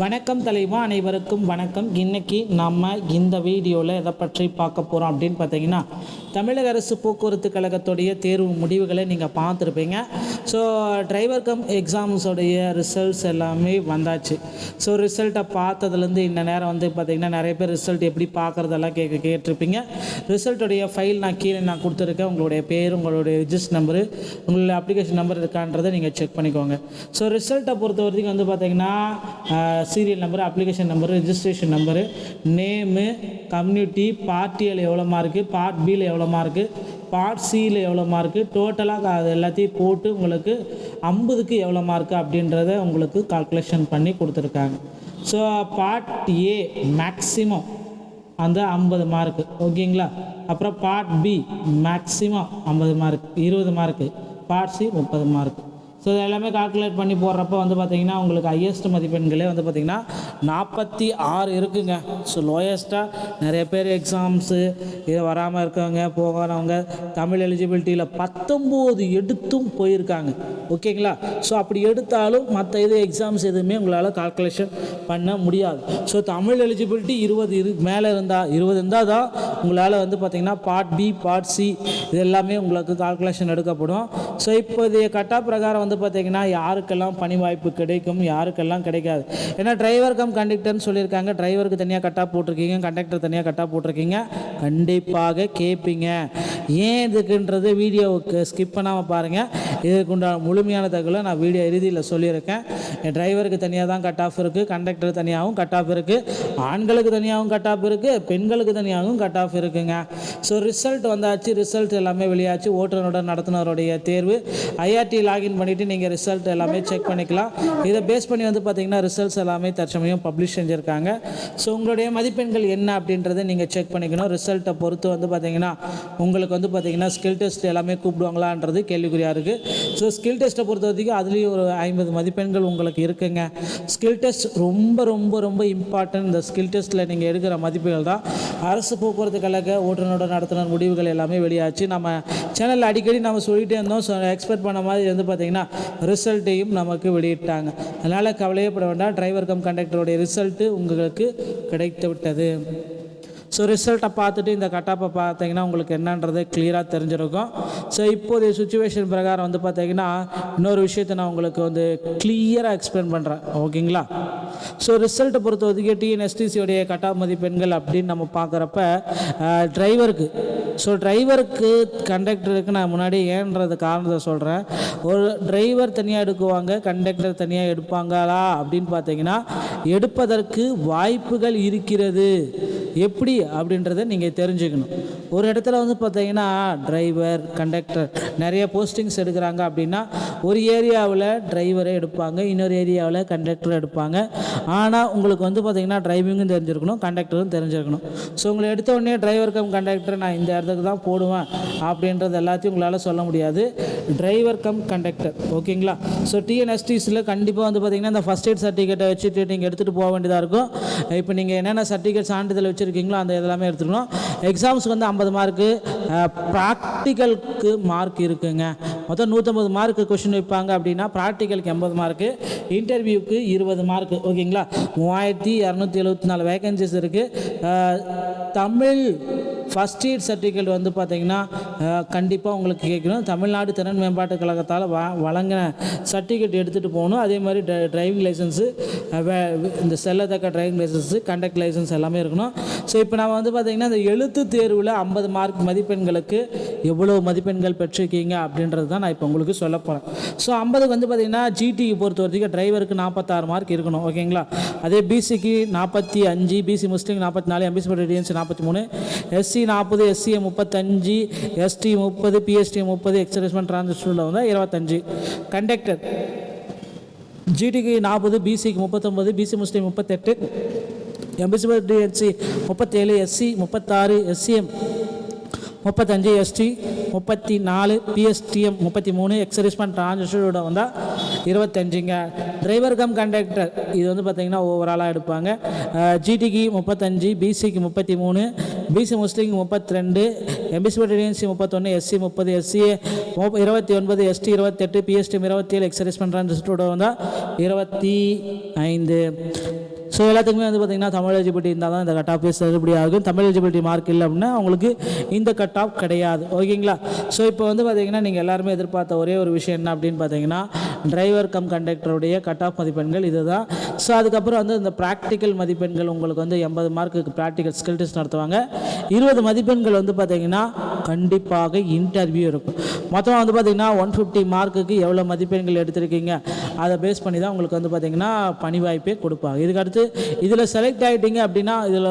வணக்கம் தலைவா அனைவருக்கும் வணக்கம். இன்னைக்கு நம்ம இந்த வீடியோவில் எதை பற்றி பார்க்க போகிறோம் அப்படின்னு பார்த்தீங்கன்னா தமிழக அரசு போக்குவரத்து கழகத்துடைய தேர்வு முடிவுகளை நீங்கள் பார்த்துருப்பீங்க. ஸோ டிரைவர் கம் எக்ஸாம்ஸோடைய ரிசல்ட்ஸ் எல்லாமே வந்தாச்சு. ஸோ ரிசல்ட்டை பார்த்ததுலேருந்து இந்த நேரம் வந்து பார்த்தீங்கன்னா நிறைய பேர் ரிசல்ட் எப்படி பார்க்குறதெல்லாம் கேட்க கேட்டிருப்பீங்க. ரிசல்ட்டுடைய ஃபைல் நான் கீழே நான் கொடுத்துருக்கேன். உங்களுடைய பேர் உங்களுடைய ரிஜிஸ்டர் நம்பரு உங்களுடைய அப்ளிகேஷன் நம்பர் இருக்கான்றதை நீங்கள் செக் பண்ணிக்கோங்க. ஸோ ரிசல்ட்டை பொறுத்த வரைக்கும் வந்து பார்த்திங்கன்னா serial number application number registration number name community பார்ட்டியில் எவ்வளோ மார்க்கு பார்ட் பியில் எவ்வளோ எவ்வளோ மார்க்கு பார்ட் சியில் எவ்வளோ மார்க்கு டோட்டலாக அது எல்லாத்தையும் போட்டு உங்களுக்கு ஐம்பதுக்கு எவ்வளோ மார்க்கு அப்படின்றத உங்களுக்கு கால்குலேஷன் பண்ணி கொடுத்துருக்காங்க. ஸோ பார்ட் ஏ மேக்ஸிமம் அந்த ஐம்பது மார்க்கு ஓகேங்களா? அப்புறம் பார்ட் பி மேக்ஸிமம் ஐம்பது மார்க் இருபது மார்க்கு பார்ட் சி முப்பது மார்க் ஸோ இது எல்லாமே கால்குலேட் பண்ணி போடுறப்ப வந்து பார்த்திங்கன்னா உங்களுக்கு ஹையஸ்ட் மதிப்பெண்களே வந்து பார்த்திங்கன்னா நாற்பத்தி ஆறு இருக்குங்க. ஸோ லோயஸ்ட்டாக நிறைய பேர் எக்ஸாம்ஸு இது வராமல் இருக்கவங்க போகிறவங்க தமிழ் எலிஜிபிலிட்டியில் பத்தொம்போது எடுத்தும் போயிருக்காங்க. ஓகேங்களா ஸோ அப்படி எடுத்தாலும் மற்ற இது எக்ஸாம்ஸ் எதுவுமே உங்களால் கால்குலேஷன் பண்ண முடியாது. ஸோ தமிழ் எலிஜிபிலிட்டி இருபது இரு மேலே இருந்தால் இருபது இருந்தால் தான் உங்களால் வந்து பார்த்திங்கன்னா பார்ட் பி பார்ட் சி இது எல்லாமே உங்களுக்கு கால்குலேஷன் எடுக்கப்படும். ஸோ இப்போதைய கட்டா பிரகாரம் வந்து பார்த்தீங்கன்னா யாருக்கெல்லாம் பணி வாய்ப்பு கிடைக்கும் யாருக்கெல்லாம் கிடைக்காது. ஏன்னா டிரைவர் கம் கண்டக்டர்னு சொல்லியிருக்காங்க. டிரைவருக்கு தனியாக கட்டாக போட்டிருக்கீங்க கண்டக்டர் தனியாக கட்டாக போட்டிருக்கீங்க. கண்டிப்பாக கேட்பீங்க ஏன் இதுக்குன்றது வீடியோவுக்கு ஸ்கிப் பண்ணாமல் பாருங்கள் இதுக்கு உண்டான முழுமையான தகவலை நான் வீடியோ இறுதியில் சொல்லியிருக்கேன். டிரைவருக்கு தனியாக தான் கட் ஆஃப் இருக்குது கண்டக்டர் தனியாகவும் கட் ஆஃப் இருக்குது ஆண்களுக்கு தனியாகவும் கட் ஆஃப் இருக்குது பெண்களுக்கு தனியாகவும் கட் ஆஃப் இருக்குங்க. ஸோ ரிசல்ட் வந்தாச்சு ரிசல்ட் எல்லாமே வெளியாச்சு. ஓட்டுநருடன் நடத்துனருடைய தேர்வு. ஐஆர்டி லாகின் பண்ணிவிட்டு நீங்கள் ரிசல்ட் எல்லாமே செக் பண்ணிக்கலாம். இதை பேஸ் பண்ணி வந்து பார்த்தீங்கன்னா ரிசல்ட்ஸ் எல்லாமே தற்சமயம் பப்ளிஷ் செஞ்சுருக்காங்க. ஸோ உங்களுடைய மதிப்பெண்கள் என்ன அப்படின்றத நீங்கள் செக் பண்ணிக்கணும். ரிசல்ட்டை பொறுத்து வந்து பார்த்தீங்கன்னா உங்களுக்கு வந்து பார்த்தீங்கன்னா ஸ்கில் டெஸ்ட் எல்லாமே கூப்பிடுவாங்களான்றது கேள்விக்குறியாக இருக்குது ஸோ ஸ்கில் டெஸ்ட்டை பொறுத்த வரைக்கும் அதுலேயும் ஒரு ஐம்பது மதிப்பெண்கள் உங்களுக்கு இருக்குங்க. ஸ்கில் டெஸ்ட் ரொம்ப ரொம்ப ரொம்ப இம்பார்ட்டன்ட் இந்த ஸ்கில் டெஸ்ட்டில் நீங்கள் எடுக்கிற மதிப்புகள் தான். அரசு போக்குவரத்து கழக ஓட்டுநரோட நடத்துனர் முடிவுகள் எல்லாமே வெளியாச்சு. நம்ம சேனலில் அடிக்கடி நம்ம சொல்லிகிட்டே இருந்தோம். ஸோ எக்ஸ்பெக்ட் பண்ண மாதிரி வந்து பார்த்திங்கன்னா ரிசல்ட்டையும் நமக்கு வெளியிட்டாங்க. அதனால் கவலையப்பட வேண்டாம். டிரைவர் கம் கண்டக்டருடைய ரிசல்ட்டு உங்களுக்கு கிடைத்து விட்டது ஸோ ரிசல்ட்டை பார்த்துட்டு இந்த கட்டாப்பை பார்த்தீங்கன்னா உங்களுக்கு என்னன்றது கிளியராக தெரிஞ்சிருக்கும். ஸோ இப்போதைய சுச்சுவேஷன் பிரகாரம் வந்து பார்த்தீங்கன்னா இன்னொரு விஷயத்தை நான் உங்களுக்கு வந்து கிளியராக எக்ஸ்பிளைன் பண்ணுறேன் ஓகேங்களா ஸோ ரிசல்ட்டை பொறுத்த வரைக்கும் டிஎன்எஸ்டிசியோடைய கட்டாப் மதிப்பெண்கள் அப்படின்னு நம்ம பார்க்குறப்ப டிரைவருக்கு ஸோ டிரைவருக்கு கண்டக்டருக்கு நான் முன்னாடி ஏன்றது காரணத்தை சொல்கிறேன் ஒரு டிரைவர் தனியாக எடுக்குவாங்க கண்டக்டர் தனியாக எடுப்பாங்களா அப்படின்னு பார்த்தீங்கன்னா எடுப்பதற்கு வாய்ப்புகள் இருக்கிறது. எப்படி அப்படின்றத நீங்கள் தெரிஞ்சுக்கணும். ஒரு இடத்துல வந்து பார்த்தீங்கன்னா டிரைவர் கண்டக்டர் நிறைய போஸ்டிங்ஸ் எடுக்கிறாங்க அப்படின்னா ஒரு ஏரியாவில் டிரைவரை எடுப்பாங்க இன்னொரு ஏரியாவில் கண்டக்டர் எடுப்பாங்க. ஆனால் உங்களுக்கு வந்து பார்த்தீங்கன்னா டிரைவிங்கும் தெரிஞ்சிருக்கணும் கண்டக்டரும் தெரிஞ்சிருக்கணும். ஸோ உங்களை எடுத்த உடனே டிரைவர் கம் கண்டக்டர் நான் இந்த இடத்துக்கு தான் போடுவேன் அப்படின்றது எல்லாத்தையும் உங்களால் சொல்ல முடியாது. டிரைவர் கம் கண்டக்டர் ஓகேங்களா? ஸோ டிஎன்எஸ்டிஸில் கண்டிப்பாக வந்து பார்த்தீங்கன்னா இந்த ஃபஸ்ட் எய்ட் சர்டிஃபிகேட்டை வச்சுட்டு நீங்கள் எடுத்துகிட்டு போக வேண்டியதாக இருக்கும். இப்போ நீங்கள் என்னென்ன சர்டிஃபிகேட் சான்றிதழ் வச்சுருக்கீங்களோ அந்த இதெல்லாமே எடுத்துக்கணும். எக்ஸாம்ஸ்க்கு வந்து ஐம்பது மார்க்கு ப்ராக்டிக்கலுக்கு மார்க் இருக்குங்க. மொத்தம் நூற்றம்பது மார்க்கு கொஷின் வைப்பாங்க அப்படின்னா ப்ராக்டிக்கலுக்கு எண்பது மார்க்கு இன்டர்வியூக்கு இருபது மார்க்கு ஓகேங்களா? மூவாயிரத்தி இரநூத்தி எழுபத்தி நாலு வேகன்சிஸ் இருக்குது தமிழ் ஃபஸ்ட் எய்ட் சர்டிஃபிகேட் வந்து பார்த்தீங்கன்னா கண்டிப்பாக உங்களுக்கு கேட்கணும். தமிழ்நாடு திறன் மேம்பாட்டு கழகத்தால் வ வழங்கின சர்டிஃபிகேட் எடுத்துகிட்டு போகணும். அதே மாதிரி ட டிரைவிங் லைசன்ஸு இந்த செல்லத்தக்க டிரைவிங் லைசன்ஸு கண்டக்ட் லைசன்ஸ் எல்லாமே இருக்கணும். ஸோ இப்போ நம்ம வந்து பார்த்திங்கன்னா இந்த எழுத்து தேர்வில் ஐம்பது மார்க் மதிப்பெண்களுக்கு எவ்வளோ மதிப்பெண்கள் பெற்றிருக்கீங்க அப்படின்றது தான் நான் இப்போ உங்களுக்கு சொல்ல போகிறேன் ஸோ ஐம்பதுக்கு வந்து பார்த்திங்கன்னா ஜிடிக்கு பொறுத்த வரைக்கும் டிரைவருக்கு நாற்பத்தாறு மார்க் இருக்கணும். ஓகேங்களா அதே பிசிக்கு நாற்பத்தி அஞ்சு பிசி முஸ்லீம் நாற்பத்தி நாலு எம்பிசி நாற்பத்தி மூணு எஸ்சி நாற்பது எஸ்சிஏ முப்பத்தஞ்சு எஸ்டி முப்பது பிஎஸ்டி முப்பது எக்ஸர்விஸ்மெண்ட் டிரான்ஸ்ஃபரில் வந்து இருபத்தஞ்சு. கண்டக்டர் ஜிடிக்கு நாற்பது பிசிக்கு முப்பத்தொம்பது பிசி முஸ்லீம் முப்பத்தெட்டு எம்பிசி டிஎன்சி முப்பத்தேழு எஸ்சி முப்பத்தாறு எஸ்சிஎம் முப்பத்தஞ்சு எஸ்டி முப்பத்தி நாலு பிஎஸ்டிஎம் முப்பத்தி மூணு எக்ஸரிஸ்மெண்ட் டிரான்ஸ்ஃபரோட வந்தால் இருபத்தஞ்சுங்க. டிரைவர் கம் கண்டக்டர் இது வந்து பார்த்திங்கன்னா ஓவராலாக எடுப்பாங்க. ஜிடிக்கு முப்பத்தஞ்சு பிசிக்கு முப்பத்தி மூணு பிசி முஸ்லீம் முப்பத்தி ரெண்டு எம்பிசி டிஎன்சி முப்பத்தொன்று எஸ்சி முப்பது எஸ்சிஏ இருபத்தி ஒன்பது எஸ்டி இருபத்தெட்டு பிஎஸ்டி இருபத்தி ஏழு எக்ஸரிஸ்மெண்ட் டிரான்ஸ்ஃபரோட வந்தால் இருபத்தி ஐந்து. ஸோ எல்லாத்துக்குமே வந்து பார்த்திங்கன்னா தமிழ் எலிஜிபிலிட்டி இருந்தால் தான் இந்த கட் ஆஃப் செல்லுபடி ஆகும். தமிழ் எலிஜிபிலிட்டி மார்க் இல்லை அப்படின்னா அவங்களுக்கு இந்த கட் ஆஃப் கிடையாது. ஓகேங்களா? ஸோ இப்போ வந்து பார்த்திங்கன்னா நீங்கள் எல்லாருமே எதிர்பார்த்த ஒரே ஒரு விஷயம் என்ன அப்படின்னு பார்த்தீங்கன்னா டிரைவர் கம் கண்டக்டருடைய கட் ஆஃப் மதிப்பெண்கள் இதுதான். ஸோ அதுக்கப்புறம் வந்து இந்த ப்ராக்டிக்கல் மதிப்பெண்கள் உங்களுக்கு வந்து எண்பது மார்க்குக்கு ப்ராக்டிக்கல் ஸ்கில் டெஸ்ட் நடத்துவாங்க. இருபது மதிப்பெண்கள் வந்து பார்த்திங்கன்னா கண்டிப்பாக இன்டர்வியூ இருக்கும். மொத்தமாக வந்து பார்த்திங்கன்னா ஒன் ஃபிஃப்டி மார்க்குக்கு எவ்வளோ மதிப்பெண்கள் எடுத்திருக்கீங்க? அதை பேஸ் பண்ணி தான் உங்களுக்கு வந்து பார்த்திங்கன்னா பணி வாய்ப்பே கொடுப்பாங்க. இதுக்கு அடுத்து இதில் செலக்ட் ஆகிட்டீங்க அப்படின்னா இதில்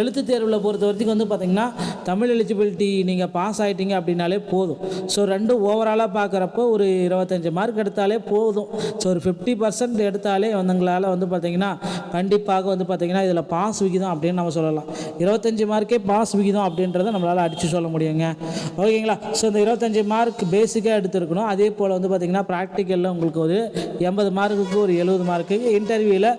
எழுத்து தேர்வில் பொறுத்த வரைக்கும் வந்து பார்த்திங்கன்னா தமிழ் எலிஜிபிலிட்டி நீங்கள் பாஸ் ஆகிட்டீங்க அப்படின்னாலே போதும். ஸோ ரெண்டும் ஓவராலாக பார்க்குறப்போ ஒரு இருபத்தஞ்சி மார்க் எடுத்தாலே போதும். ஸோ ஒரு ஃபிஃப்டி பர்சன்ட் எடுத்தாலே வந்துங்களால் வந்து பார்த்திங்கன்னா கண்டிப்பாக வந்து பார்த்திங்கன்னா இதில் பாஸ் விகிதம் அப்படின்னு நம்ம சொல்லலாம். இருபத்தஞ்சி மார்க்கே பாஸ் விகிதம் அப்படின்றத நம்மளால் அடித்து சொல்ல முடியுங்க. ஓகேங்களா? ஸோ இந்த இருபத்தஞ்சி மார்க் பேசிக்காக எடுத்துருக்கணும். அதே போல் வந்து பார்த்திங்கன்னா ப்ராக்டிக்கலில் உங்களுக்கு ஒரு எண்பது மார்க்குக்கு ஒரு எழுபது மார்க்கு இன்டர்வியூவில்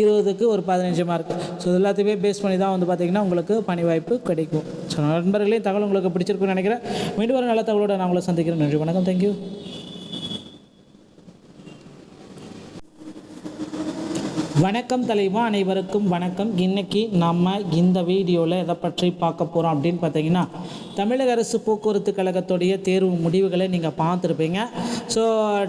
இருபதுக்கு ஒரு பதினஞ்சு மார்க் ஸோ இது எல்லாத்தையுமே பேஸ் பண்ணி தான் வந்து பார்த்திங்கன்னா உங்களுக்கு பணி வாய்ப்பு கிடைக்கும். ஸோ நண்பர்களே தகவல் உங்களுக்கு பிடிச்சிருக்குன்னு நினைக்கிறேன். மீண்டும் ஒரு நல்ல தகவலோட நான் உங்களை சந்திக்கிறேன். நன்றி வணக்கம். தேங்க்யூ வணக்கம் தலைவா அனைவருக்கும் வணக்கம். இன்னைக்கு நம்ம இந்த வீடியோவில் எதை பற்றி பார்க்க போகிறோம் அப்படின்னு பார்த்தீங்கன்னா தமிழக அரசு போக்குவரத்து கழகத்துடைய தேர்வு முடிவுகளை நீங்கள் பார்த்துருப்பீங்க. ஸோ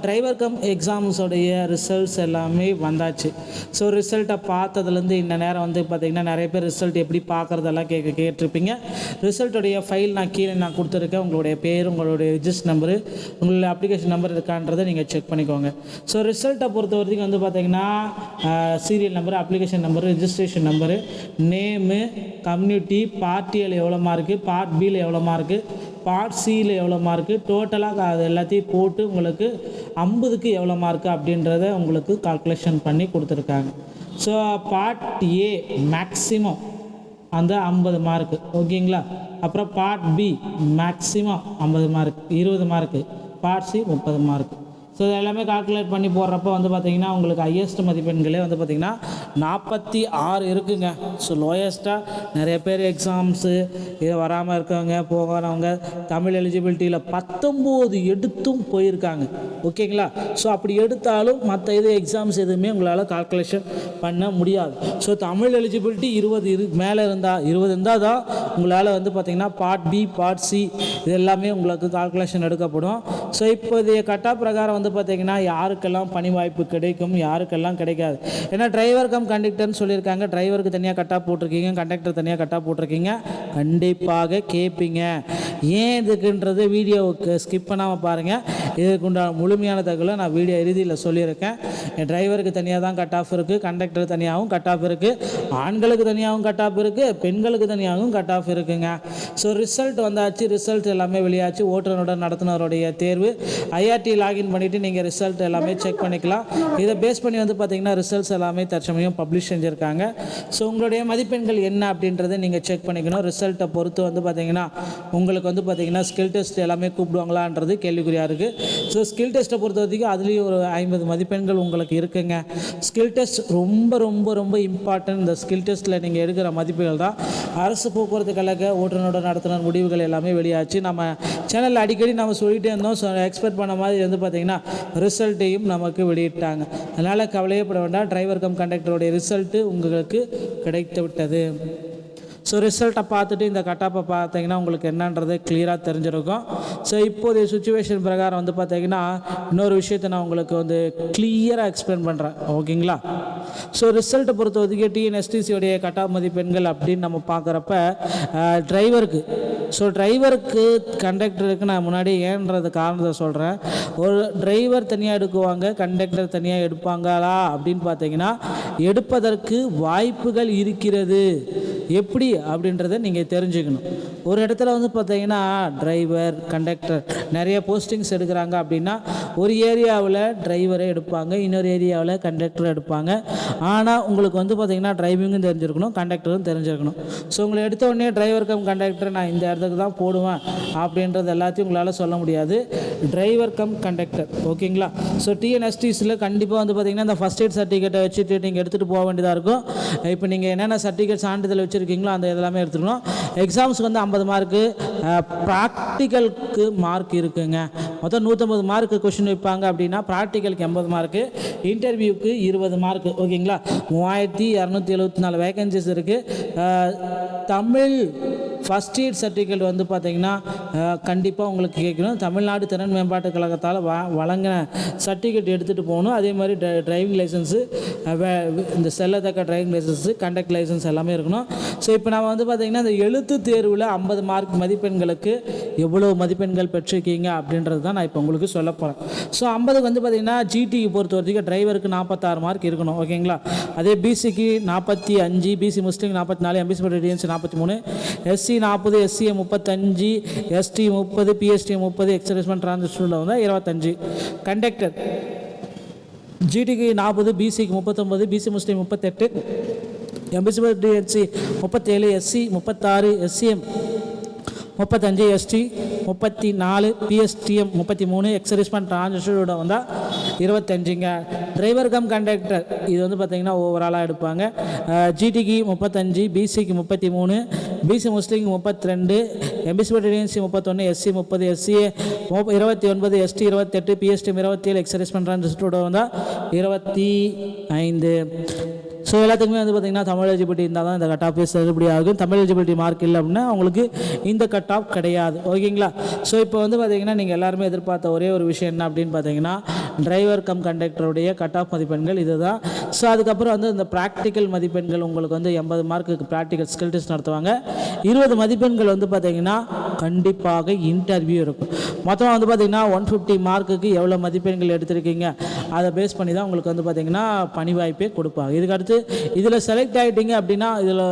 டிரைவர் கம் எக்ஸாம்ஸோடைய ரிசல்ட்ஸ் எல்லாமே வந்தாச்சு. ஸோ ரிசல்ட்டை பார்த்ததுலேருந்து இந்த நேரம் வந்து பார்த்திங்கன்னா நிறைய பேர் ரிசல்ட் எப்படி பார்க்குறதெல்லாம் கேட்க கேட்டிருப்பீங்க. ரிசல்ட்டுடைய ஃபைல் நான் கீழே நான் கொடுத்துருக்கேன். உங்களுடைய பேர் உங்களுடைய ரிஜிஸ்டர் நம்பரு உங்களுடைய அப்ளிகேஷன் நம்பர் இருக்கான்றதை நீங்கள் செக் பண்ணிக்கோங்க. ஸோ ரிசல்ட்டை பொறுத்த வரைக்கும் வந்து பார்த்திங்கன்னா serial number application number registration number name community பார்ட்டியில் எவ்வளோ மார்க்கு பார்ட் பியில் எவ்வளோ மார்க்கு பார்ட் சியில் எவ்வளோ மார்க்கு டோட்டலாக அது எல்லாத்தையும் போட்டு உங்களுக்கு ஐம்பதுக்கு எவ்வளோ மார்க்கு அப்படின்றத உங்களுக்கு கால்குலேஷன் பண்ணி கொடுத்துருக்காங்க. ஸோ பார்ட் ஏ மேக்ஸிமம் அந்த ஐம்பது மார்க்கு ஓகேங்களா? அப்புறம் பார்ட் பி மேக்ஸிமம் ஐம்பது மார்க் இருபது மார்க்கு பார்ட் சி முப்பது மார்க்கு ஸோ இது எல்லாமே கால்குலேட் பண்ணி போடுறப்ப வந்து பார்த்திங்கன்னா உங்களுக்கு ஹையஸ்ட் மதிப்பெண்களே வந்து பார்த்திங்கன்னா நாற்பத்தி ஆறு இருக்குங்க. ஸோ லோயஸ்ட்டாக நிறைய பேர் எக்ஸாம்ஸு இது வராமல் இருக்கவங்க போகிறவங்க தமிழ் எலிஜிபிலிட்டியில் பத்தொம்போது எடுத்தும் போயிருக்காங்க. ஓகேங்களா ஸோ அப்படி எடுத்தாலும் மற்ற இது எக்ஸாம்ஸ் எதுவுமே உங்களால் கால்குலேஷன் பண்ண முடியாது. ஸோ தமிழ் எலிஜிபிலிட்டி இருபது இரு மேலே இருந்தால் இருபது இருந்தால் தான் உங்களால் வந்து பார்த்திங்கன்னா பார்ட் பி பார்ட் சி இது எல்லாமே உங்களுக்கு கால்குலேஷன் எடுக்கப்படும். ஸோ இப்போதைய கட்டா பிரகாரம் வந்து பார்த்திங்கன்னா யாருக்கெல்லாம் பணி வாய்ப்பு கிடைக்கும் யாருக்கெல்லாம் கிடைக்காது. ஏன்னா டிரைவர் கம் கண்டக்டர்னு சொல்லியிருக்காங்க. டிரைவருக்கு தனியாக கட்டாக போட்டிருக்கீங்க கண்டக்டர் தனியாக கட்டாக போட்டிருக்கீங்க. கண்டிப்பாக கேட்பீங்க ஏன் இதுக்குன்றது வீடியோவுக்கு ஸ்கிப் பண்ணாமல் பாருங்கள் இதுக்கு உண்டான முழுமையான தகவலை நான் வீடியோ இறுதியில் சொல்லியிருக்கேன். டிரைவருக்கு தனியாக தான் கட் ஆஃப் இருக்குது கண்டக்டர் தனியாகவும் கட் ஆஃப் இருக்குது ஆண்களுக்கு தனியாகவும் கட் ஆஃப் இருக்குது பெண்களுக்கு தனியாகவும் கட் ஆஃப் இருக்குங்க. ஸோ ரிசல்ட் வந்தாச்சு ரிசல்ட் எல்லாமே வெளியாச்சு. ஓட்டுநருடன் நடத்துனருடைய தேர்வு. ஐஆர்டி லாகின் பண்ணிவிட்டு நீங்கள் ரிசல்ட் எல்லாமே செக் பண்ணிக்கலாம். இதை பேஸ் பண்ணி வந்து பார்த்தீங்கன்னா ரிசல்ட்ஸ் எல்லாமே தற்சமயம் பப்ளிஷ் செஞ்சுருக்காங்க. ஸோ உங்களுடைய மதிப்பெண்கள் என்ன அப்படின்றத நீங்கள் செக் பண்ணிக்கணும். ரிசல்ட்டை பொறுத்து வந்து பார்த்தீங்கன்னா உங்களுக்கு வந்து பார்த்தீங்கன்னா ஸ்கில் டெஸ்ட் எல்லாமே கூப்பிடுவாங்களான்றது கேள்விக்குறியாக இருக்குது ஸோ ஸ்கில் டெஸ்ட்டை பொறுத்த வரைக்கும் அதுலேயும் ஒரு ஐம்பது மதிப்பெண்கள் உங்களுக்கு இருக்குங்க. ஸ்கில் டெஸ்ட் ரொம்ப ரொம்ப ரொம்ப இம்பார்ட்டன்ட் இந்த ஸ்கில் டெஸ்ட்டில் நீங்கள் எடுக்கிற மதிப்புகள் தான். அரசு போக்குவரத்து கழக ஓட்டுநரோட நடத்துனர் முடிவுகள் எல்லாமே வெளியாச்சு. நம்ம சேனலில் அடிக்கடி நம்ம சொல்லிகிட்டே இருந்தோம். ஸோ எக்ஸ்பெக்ட் பண்ண மாதிரி வந்து பார்த்திங்கன்னா ரிசல்ட்டையும் நமக்கு வெளியிட்டாங்க. அதனால் கவலையப்பட வேண்டாம். டிரைவர் கம் கண்டக்டருடைய ரிசல்ட்டு உங்களுக்கு கிடைத்து விட்டது ஸோ ரிசல்ட்டை பார்த்துட்டு இந்த கட்டாப்பை பார்த்தீங்கன்னா உங்களுக்கு என்னன்றது கிளியராக தெரிஞ்சிருக்கும். ஸோ இப்போதைய சுச்சுவேஷன் பிரகாரம் வந்து பார்த்தீங்கன்னா இன்னொரு விஷயத்தை நான் உங்களுக்கு வந்து கிளியராக எக்ஸ்பிளைன் பண்ணுறேன் ஓகேங்களா ஸோ ரிசல்ட்டை பொறுத்த ஒதுக்கி டிஎன்எஸ்டிசியோடைய கட்டாப் மதிப்பெண்கள் அப்படின்னு நம்ம பார்க்குறப்ப டிரைவருக்கு ஸோ டிரைவருக்கு கண்டக்டருக்கு நான் முன்னாடி ஏன்றது காரணத்தை சொல்கிறேன் ஒரு டிரைவர் தனியாக எடுக்குவாங்க கண்டக்டர் தனியாக எடுப்பாங்களா அப்படின்னு பார்த்தீங்கன்னா எடுப்பதற்கு வாய்ப்புகள் இருக்கிறது. எப்படி அப்படின்றத நீங்கள் தெரிஞ்சுக்கணும். ஒரு இடத்துல வந்து பார்த்தீங்கன்னா டிரைவர் கண்டக்டர் நிறைய போஸ்டிங்ஸ் எடுக்கிறாங்க அப்படின்னா ஒரு ஏரியாவில் டிரைவரை எடுப்பாங்க இன்னொரு ஏரியாவில் கண்டக்டர் எடுப்பாங்க. ஆனால் உங்களுக்கு வந்து பார்த்தீங்கன்னா டிரைவிங்கும் தெரிஞ்சிருக்கணும் கண்டக்டரும் தெரிஞ்சிருக்கணும். ஸோ உங்களை எடுத்த உடனே டிரைவர் கம் கண்டக்டர் நான் இந்த இடத்துக்கு தான் போடுவேன் அப்படின்றது எல்லாத்தையும் உங்களால் சொல்ல முடியாது. டிரைவர் கம் கண்டக்டர் ஓகேங்களா? ஸோ டிஎன்எஸ்டிஸில் கண்டிப்பாக வந்து பார்த்தீங்கன்னா இந்த ஃபஸ்ட் எய்ட் சர்டிஃபிகேட்டை வச்சுட்டு நீங்கள் எடுத்துகிட்டு போக வேண்டியதாக இருக்கும். இப்போ நீங்கள் என்னென்ன சர்டிஃபிகேட் சான்றிதழ் வச்சு படிச்சிருக்கீங்களோ அந்த இதெல்லாமே எடுத்துக்கணும். எக்ஸாம்ஸ்க்கு வந்து ஐம்பது மார்க்கு ப்ராக்டிக்கலுக்கு மார்க் இருக்குங்க. மொத்தம் நூற்றம்பது மார்க்கு கொஷின் வைப்பாங்க அப்படின்னா ப்ராக்டிக்கலுக்கு எண்பது மார்க்கு இன்டர்வியூக்கு இருபது மார்க்கு ஓகேங்களா மூவாயிரத்தி இரநூத்தி எழுபத்தி நாலு வேகன்சிஸ் இருக்குது தமிழ் ஃபஸ்ட் எய்ட் சர்டிஃபிகேட் வந்து பார்த்தீங்கன்னா கண்டிப்பாக உங்களுக்கு கேட்கணும். தமிழ்நாடு திறன் மேம்பாட்டு கழகத்தால் வ வழங்கின சர்டிஃபிகேட் எடுத்துகிட்டு போகணும். அதே மாதிரி ட டிரைவிங் லைசன்ஸு இந்த செல்லத்தக்க டிரைவிங் லைசன்ஸு கண்டக்ட் லைசன்ஸ் எல்லாமே இருக்கணும். ஸோ இப்போ நம்ம வந்து பார்த்திங்கன்னா இந்த எழுத்து தேர்வில் ஐம்பது மார்க் மதிப்பெண்களுக்கு எவ்வளோ மதிப்பெண்கள் பெற்றிருக்கீங்க அப்படின்றது தான் நான் இப்போ உங்களுக்கு சொல்ல போகிறேன் ஸோ ஐம்பதுக்கு வந்து பார்த்திங்கன்னா ஜிடிக்கு பொறுத்த வரைக்கும் டிரைவருக்கு நாற்பத்தாறு மார்க் இருக்கணும். ஓகேங்களா அதே பிசிக்கு நாற்பத்தி அஞ்சு பிசி முஸ்லீம் நாற்பத்தி நாலு எம்பிசி நாற்பத்தி மூணு எஸ்சி நாற்பது எஸ்சிஏ முப்பத்தஞ்சு எஸ்டி முப்பது பிஎஸ்டி முப்பது எக்ஸர்விஸ்மெண்ட் டிரான்சிஸ்டரில் வந்து இருபத்தஞ்சு. கண்டக்டர் ஜிடிக்கு நாற்பது பிசிக்கு முப்பத்தொம்பது பிசி முஸ்லீம் முப்பத்தெட்டு எம்பிசி டிஎன்சி முப்பத்தேழு எஸ்சி முப்பத்தாறு எஸ்சிஎம் முப்பத்தஞ்சு எஸ்டி முப்பத்தி நாலு பிஎஸ்டிஎம் முப்பத்தி மூணு எக்ஸரிஸ்மெண்ட் டிரான்சிஸ்டரோட வந்தால் இருபத்தஞ்சுங்க. டிரைவர் கம் கண்டக்டர் இது வந்து பார்த்திங்கன்னா ஓவராலாக எடுப்பாங்க. ஜிடிக்கு முப்பத்தஞ்சு பிசிக்கு முப்பத்தி மூணு பிசி முஸ்லீம்க்கு முப்பத்தி ரெண்டு எம்பிசி டிஎன்சி முப்பத்தொன்று எஸ்சி முப்பது எஸ்சிஏ இருபத்தி ஒன்பது எஸ்டி இருபத்தெட்டு பிஎஸ்டிஎம் இருபத்தி ஏழு எக்ஸரிஸ்மெண்ட் டிரான்சிஸ்டரோட வந்தால் இருபத்தி ஐந்து. ஸோ எல்லாத்துக்குமே வந்து பார்த்திங்கன்னா தமிழ் எலிஜிபிலிட்டி இருந்தால் தான் இந்த கட் ஆஃப் செல்லுபடி ஆகும். தமிழ் எலிஜிபிலிட்டி மார்க் இல்லை அப்படின்னா அவங்களுக்கு இந்த கட் ஆஃப் கிடையாது. ஓகேங்களா? ஸோ இப்போ வந்து பார்த்திங்கன்னா நீங்கள் எல்லாருமே எதிர்பார்த்த ஒரே ஒரு விஷயம் என்ன அப்படின்னு பார்த்தீங்கன்னா டிரைவர் கம் கண்டக்டருடைய கட் ஆஃப் மதிப்பெண்கள் இதுதான். ஸோ அதுக்கப்புறம் வந்து இந்த ப்ராக்டிக்கல் மதிப்பெண்கள் உங்களுக்கு வந்து எண்பது மார்க்குக்கு ப்ராக்டிக்கல் ஸ்கில் டெஸ்ட் நடத்துவாங்க. இருபது மதிப்பெண்கள் வந்து பார்த்திங்கன்னா கண்டிப்பாக இன்டர்வியூ இருக்கும். மொத்தமாக வந்து பார்த்திங்கன்னா ஒன் ஃபிஃப்டி மார்க்குக்கு எவ்வளோ மதிப்பெண்கள் எடுத்திருக்கீங்க? அதை பேஸ் பண்ணி தான் உங்களுக்கு வந்து பார்த்திங்கன்னா பணி வாய்ப்பே கொடுப்பாங்க. இதுக்கு அடுத்து இதில் செலக்ட் ஆகிட்டீங்க அப்படின்னா இதில்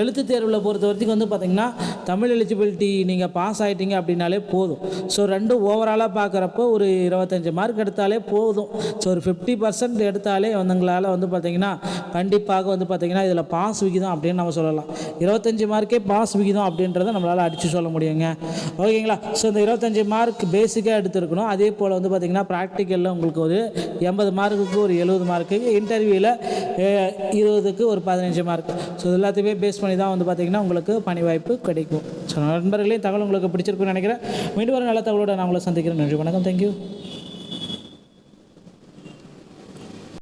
எழுத்து தேர்வில் பொறுத்த வரைக்கும் வந்து பார்த்திங்கன்னா தமிழ் எலிஜிபிலிட்டி நீங்கள் பாஸ் ஆகிட்டீங்க அப்படின்னாலே போதும். ஸோ ரெண்டும் ஓவராலாக பார்க்குறப்போ ஒரு இருபத்தஞ்சி மார்க் எடுத்தாலே போதும். ஸோ ஒரு ஃபிஃப்டி பர்சன்ட் எடுத்தாலே வந்துங்களால் வந்து பார்த்திங்கன்னா கண்டிப்பாக வந்து பார்த்திங்கன்னா இதில் பாஸ் விகிதம் அப்படின்னு நம்ம சொல்லலாம். இருபத்தஞ்சி மார்க்கே பாஸ் விகிதம் அப்படின்றத நம்மளால் அடித்து சொல்ல முடியுங்க. ஓகேங்களா? ஸோ இந்த இருபத்தஞ்சி மார்க் பேசிக்காக எடுத்துருக்கணும். அதே போல் வந்து பார்த்திங்கன்னா ப்ராக்டிக்கலில் உங்களுக்கு ஒரு எண்பது மார்க்குக்கு ஒரு எழுபது மார்க்குக்கு இன்டர்வியூவில் இருபதுக்கு ஒரு பதினஞ்சு மார்க் ஸோ இது எல்லாத்தையுமே பேஸ் பண்ணி தான் வந்து பார்த்திங்கன்னா உங்களுக்கு பணி வாய்ப்பு கிடைக்கும். ஸோ நண்பர்களே தகவல் உங்களுக்கு பிடிச்சிருக்குன்னு நினைக்கிறேன். மீண்டும் ஒரு நல்ல தகவலோட நான் உங்களை சந்திக்கிறேன். நன்றி வணக்கம். தேங்க்யூ